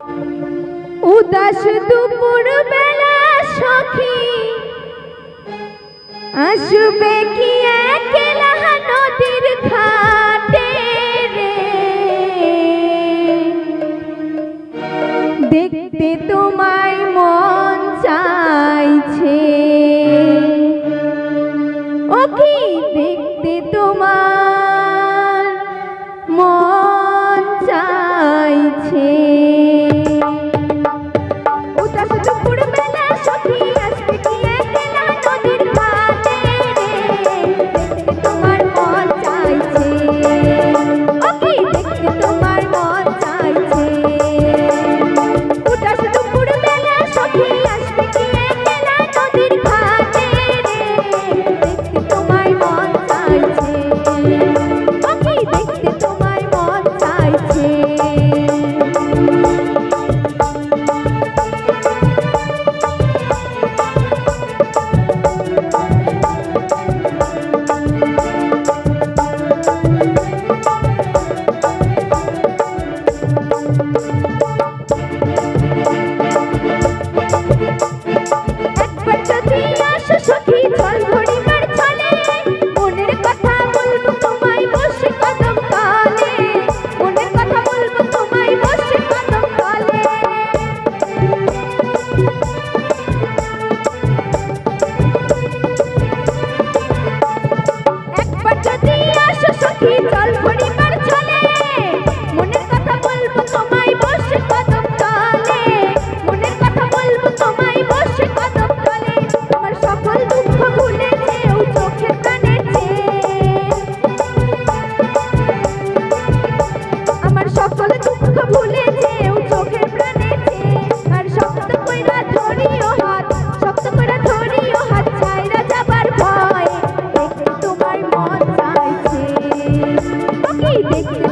উদাস দুপুর বেলা সখি। আসবে কি একলা নদীর ঘাটে রে? দেখতে তোমার Thank you.